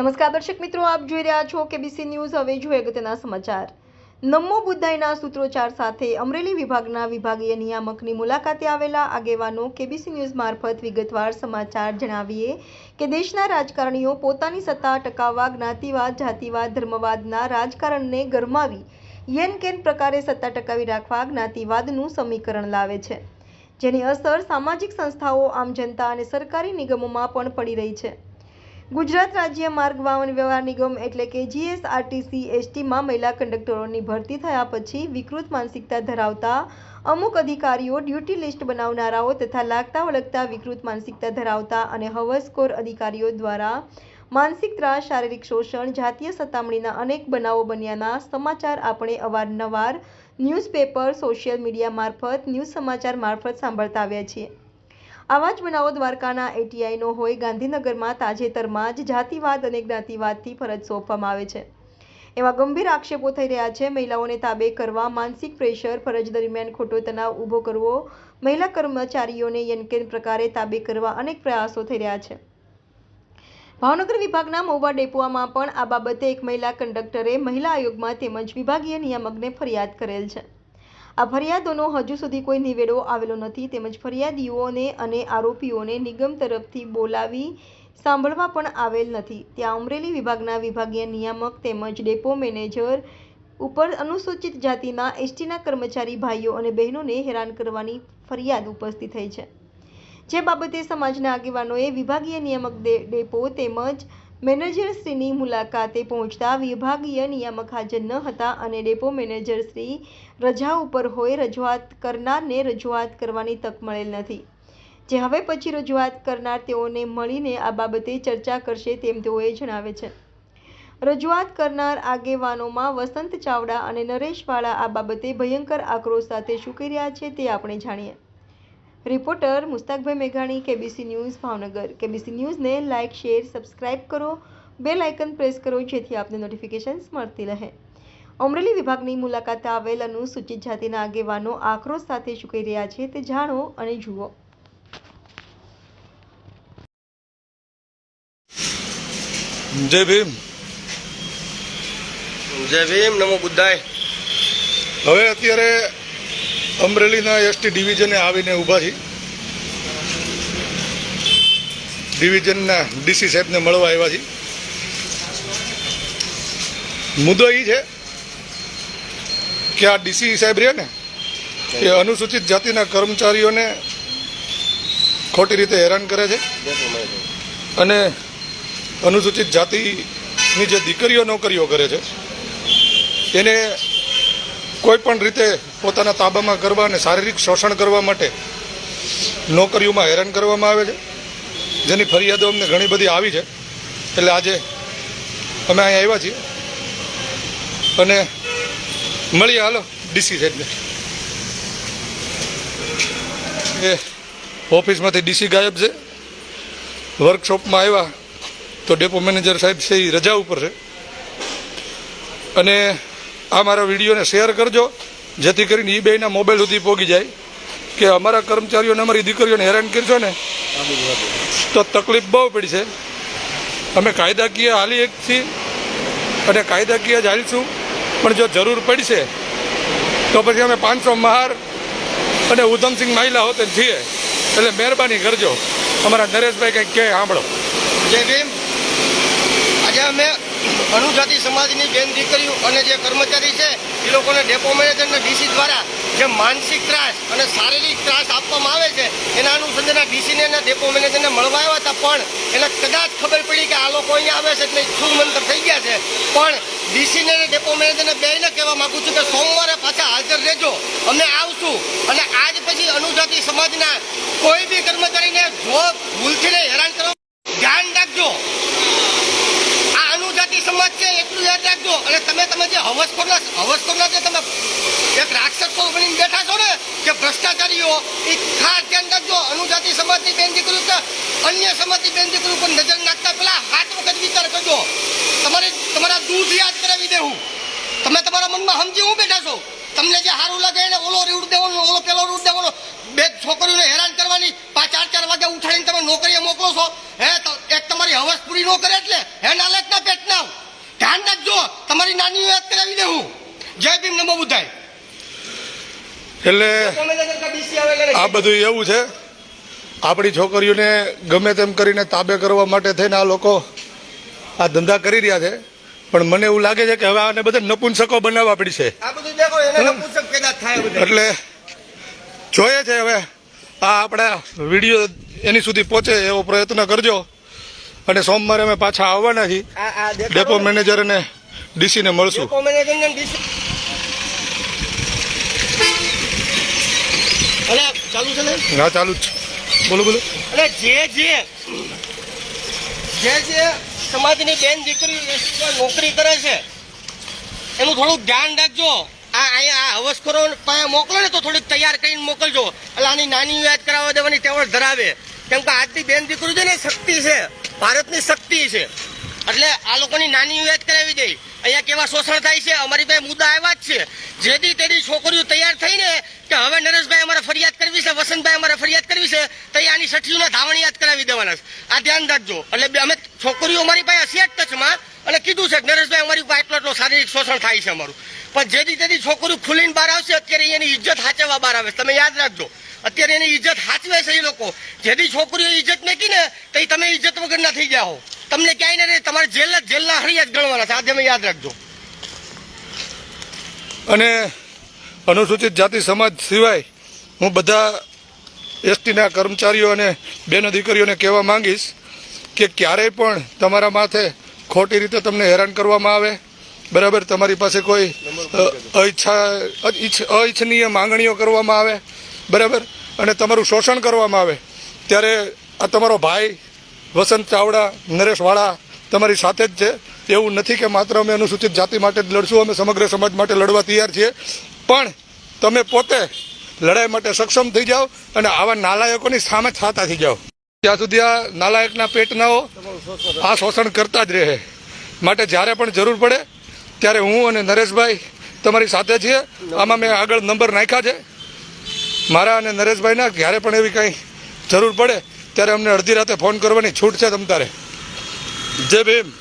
નમસ્કાર, દર્શક મિત્રો, આપ જોઈ રહ્યા છો કેબીસી ન્યૂઝ. હવે જોઈએ અગત્યના સમાચાર. નમો બુદ્ધાઈના સૂત્રોચ્ચાર સાથે અમરેલી વિભાગના વિભાગીય નિયામકની મુલાકાતે આવેલા આગેવાનો કેબીસી ન્યૂઝ મારફત વિગતવાર સમાચાર જણાવીએ કે દેશના રાજકારણીઓ પોતાની સત્તા ટકાવવા, જ્ઞાતિવાદ, જાતિવાદ, ધર્મવાદના રાજકારણને ગરમાવી, યેન કેન પ્રકારે સત્તા ટકાવી રાખવા જ્ઞાતિવાદનું સમીકરણ લાવે છે. જેની અસર સામાજિક સંસ્થાઓ, આમ જનતા અને સરકારી નિગમોમાં પણ પડી રહી છે. ગુજરાત રાજ્ય માર્ગ વાહન વ્યવહાર નિગમ એટલે કે જીએસઆરટીસી એસટીમાં મહિલા કંડક્ટરોની ભરતી થયા પછી વિકૃત માનસિકતા ધરાવતા અમુક અધિકારીઓ ડ્યુટી લિસ્ટ બનાવનારાઓ તથા લાગતા વળગતા વિકૃત માનસિકતા ધરાવતા અને હવસખોર અધિકારીઓ દ્વારા માનસિક ત્રાસ, શારીરિક શોષણ, જાતીય સતામણીના અનેક બનાવો બન્યાના સમાચાર આપણે અવારનવાર ન્યૂઝપેપર, સોશિયલ મીડિયા મારફત, ન્યૂઝ સમાચાર મારફત સાંભળતા આવ્યા છીએ. આવા જ બનાવો દ્વારકાના એટીઆઈનો હોય, ગાંધીનગરમાં તાજેતરમાં જ જાતિવાદ અને જ્ઞાતિવાદથી ફરજ સોંપવામાં આવે છે. એવા ગંભીર આક્ષેપો થઈ રહ્યા છે, મહિલાઓને તાબે કરવા માનસિક પ્રેશર, ફરજ દરમિયાન ખોટો તણાવ ઊભો કરવો, મહિલા કર્મચારીઓને યનકેન પ્રકારે તાબે કરવા અનેક પ્રયાસો થઈ રહ્યા છે. ભાવનગર વિભાગના મોવા ડેપોમાં પણ આ બાબતે એક મહિલા કંડક્ટરે મહિલા આયોગમાં તેમજ વિભાગીય નિયામકને ફરિયાદ કરેલ છે. આ ફરિયાદોનો હજુ સુધી કોઈ નિવેડો આવેલો નથી. તેમજ ફરિયાદીઓને અને આરોપીઓને નિગમ તરફથી બોલાવી સાંભળવા પણ આવેલ નથી. ત્યાં અમરેલી વિભાગના વિભાગીય નિયામક તેમજ ડેપો મેનેજર ઉપર અનુસૂચિત જાતિના એસટીના કર્મચારી ભાઈઓ અને બહેનોને હેરાન કરવાની ફરિયાદ ઉપસ્થિત થઈ છે. જે બાબતે સમાજના આગેવાનોએ વિભાગીય નિયામક ડેપો તેમજ મેનેજરશ્રીની મુલાકાતે પહોંચતા વિભાગીય નિયામક હાજર ન હતા અને ડેપો મેનેજરશ્રી રજા ઉપર હોય રજૂઆત કરનારને રજૂઆત કરવાની તક મળેલ નથી. જે હવે પછી રજૂઆત કરનાર તેઓને મળીને આ બાબતે ચર્ચા કરશે તેમ તેઓએ જણાવે છે. રજૂઆત કરનાર આગેવાનોમાં વસંત ચાવડા અને નરેશ વાળા આ બાબતે ભયંકર આક્રોશ સાથે શું કહી રહ્યા છે તે આપણે જાણીએ. રિપોર્ટર મુસ્તાકભાઈ મેઘાણી કેબીસી ન્યૂઝ ભાવનગર. કેબીસી ન્યૂઝને લાઇક શેર સબસ્ક્રાઇબ કરો. બેલ આઇકન પ્રેસ કરો જેથી આપને નોટિફિકેશન્સ મળતી રહે. અમરેલી વિભાગની મુલાકાતે આવેલ અનુસૂચિત જાતિના આગેવાનો આક્રોશ સાથે શું કહી રહ્યા છે. તે જાણો અને જુઓ. જય ભીમ. જય ભીમ નમો બુદ્ધાય. હવે અત્યારે અમરેલીના એસટી ડિવિઝને આવીને ઊભા છીએ. ડિવિઝનના ડીસી સાહેબને મળવા આવ્યા છીએ. મુદ્દો એ છે કે આ ડીસી સાહેબ રહ્યા ને, એ અનુસૂચિત જાતિના કર્મચારીઓને ખોટી રીતે હેરાન કરે છે. અને અનુસૂચિત જાતિની જે દીકરીઓ નોકરીઓ કરે છે, એને કોઈ પણ રીતે પોતાના તાબામાં કરવા અને શારીરિક શોષણ કરવા માટે નોકરીઓમાં હેરાન કરવામાં આવે છે. જેની ફરિયાદો અમને ઘણી બધી આવી છે. એટલે આજે અમે અહીંયા આવ્યા છીએ. અને મળીએ, હાલો, ડીસી સાહેબને એ ઓફિસમાંથી ડીસી ગાયબ છે. વર્કશોપમાં આવ્યા તો ડેપો મેનેજર સાહેબ છે, એ રજા ઉપર છે. અને આ મારા વિડીયોને શેર કરજો. જેથી કરીને એ બેના મોબાઈલ સુધી પહોંચી જાય કે અમારા કર્મચારીઓને, અમારી દીકરીઓને હેરાન કરશો ને, તો તકલીફ બહુ પડી છે અમે કાયદાકીય હાલી એક છીએ અને કાયદાકીય જ હાલીશું. પણ જો જરૂર પડશે, તો પછી અમે પાંચસો મહાર અને ઉધમસિંહ મહિલા હોતે છીએ. એટલે મહેરબાની કરજો. અમારા નરેશભાઈ કંઈક કહે, સાંભળો. જય ભીમ. આજે અમે અનુજાતિ સમાજની બેન દીકરીઓ અને જે કર્મચારી છે એ લોકોને ડેપો મેનેજર અને ડીસી દ્વારા જે માનસિક ત્રાસ અને શારીરિક ત્રાસ આપવામાં આવે છે, એના અનુસંધાને ડીસીને અને ડેપો મેનેજરને મળવા આવ્યા હતા, પણ એને કદાચ ખબર પડી કે આ લોકો અહીંયા આવે છે એટલે છું મંતર થઈ ગયા છે. પણ ડીસીને ડેપો મેનેજરને બેને કહેવા માગું છું કે સોમવારે પાછા હાજર રહેજો, અમે આવશું. અને આજ પછી અનુજાતિ સમાજના કોઈ બી કર્મચારીને જો ભૂલથી હેરાન કરવા ધ્યાન રાખજો. સમાજ છે, એટલું યાદ રાખજો. અને તમે તમે જે હવસખોરના હવસખોરના જે તમે એક રાક્ષસો બનીને બેઠા છો ને કે ભ્રષ્ટાચારીઓ એ ખાસ ધ્યાન રાખજો. અનુજાતિ સમાજની બેન દીકરી અન્ય સમાજની બેન દીકરી ઉપર નજર નાખતા પહેલા હાથ વખત વિચાર કરજો. તમારે તમારા દૂધ યાદ કરાવી દેવું તમે તમારા મનમાં સમજી હું બેઠા છો. તમને જે સારું લાગે એને ઓલો રીડ દેવાનો, ઓલો પેલો રીડ દેવાનો, બે છોકરીઓને હેરાન કરવાની, પાંચ ચાર ચાર વાગે ઉઠાડીને તમે નોકરીએ મોકલો છો. હે એક તમારી હવસ પૂરી ન કરે એટલે? હે પેટના ધ્યાન તમારી નાની યાદ કરાવી દે હું. જય ભીમ નમો બુદ્ધાય. એટલે આ બધું એવું છે? આપણી છોકરીઓને ગમે તેમ કરીને તાબે કરવા માટે થઈને આ લોકો આ ધંધા કરી રહ્યા છે. પણ મને એવું લાગે છે કે હવે આને બધા નપુંસકો બનાવવા પડી બધું એટલે જોઈએ છે હવે. આ આપણા વીડિયો એની સુધી પહોંચે એવો પ્રયત્ન કરજો. અને સોમવારે અમે પાછા આવવાના છીએ. ડેપો મેનેજર અને ડીસીને મળશું. ચાલુ છે ને? હા ચાલુ જ. છે બોલો બોલો. અને જે જે. જે જે સમાજની બેન દીકરી નોકરી કરે છે એનું થોડુંક ધ્યાન રાખજો. આ અહીંયા આ હવસખોરો પાસે મોકલો ને તો થોડીક તૈયાર કરીને મોકલજો. એટલે આની નાની યાદ કરાવવા દેવાની ટેવળ ધરાવે. કેમ કે આજની બેન દીકરી છે ને શક્તિ છે. ભારતની શક્તિ છે. એટલે આ લોકોની નાની યાદ કરાવી દે. અહીંયા કેવા શોષણ થાય છે? અમારી પાસે મુદ્દા આવ્યા જ છે. જેથી તેની છોકરીઓ તૈયાર થઈને કે હવે નરેશભાઈ અમારે ફરિયાદ કરવી છે, વસંતભાઈ અમારે ફરિયાદ કરવી છે, તો આની સઠીઓને ધાવણી યાદ કરાવી દેવાના છે. આ ધ્યાન રાખજો. એટલે અમે છોકરીઓ અમારી પાસે હશે જ ટચમાં અને કીધું છે નરેશભાઈ અમારી પાસે એટલો એટલો શારીરિક શોષણ થાય છે અમારું. પણ જેથી તેની છોકરીઓ ખુલીને બહાર આવશે, અત્યારે એની ઇજ્જત હાચવવા બહાર આવે છે. તમે યાદ રાખજો. અત્યારે એની ઇજ્જત હાચવે છે એ લોકો. જેથી છોકરીઓ ઇજ્જત મેકી ને તો તમે ઇજ્જત વગરના થઈ જાઓ તમને ક્યાંય નથી તમારે જેલ જેલના હરિયા જ ગણવાના છે. આ તમે યાદ રાખજો. અને અનુસૂચિત જાતિ સમાજ સિવાય હું બધા એસટીના કર્મચારીઓ અને બેનો દીકરીઓને કહેવા માંગીશ કે ક્યારેય પણ તમારા માથે ખોટી રીતે તમને હેરાન કરવામાં આવે, બરાબર? તમારી પાસે કોઈ અઈચ્છ- અઈચ્છનીય માંગણીઓ કરવામાં આવે, બરાબર? અને તમારું શોષણ કરવામાં આવે, ત્યારે આ તમારો ભાઈ વસંત ચાવડા, નરેશ વાળા તમારી સાથે જ છે. એવું નથી કે માત્ર અમે અનુસૂચિત જાતિ માટે જ લડશું, અમે સમગ્ર સમાજ માટે લડવા તૈયાર છીએ. પણ તમે પોતે લડાઈ માટે સક્ષમ થઈ જાઓ અને આવા નાલાયકોની સામે છાતા થઈ જાઓ. ત્યાં સુધી આ નાલાયકના પેટનાઓ આ શોષણ કરતા જ રહે. માટે જ્યારે પણ જરૂર પડે, ત્યારે હું અને નરેશભાઈ તમારી સાથે છીએ. આમાં મેં આગળ નંબર નાખ્યા છે. મારા અને નરેશભાઈના જ્યારે પણ એવી કંઈ જરૂર પડે ત્યારે અમને અડધી રાતે ફોન કરવાની છૂટ છે તમ તારે. જય ભીમ.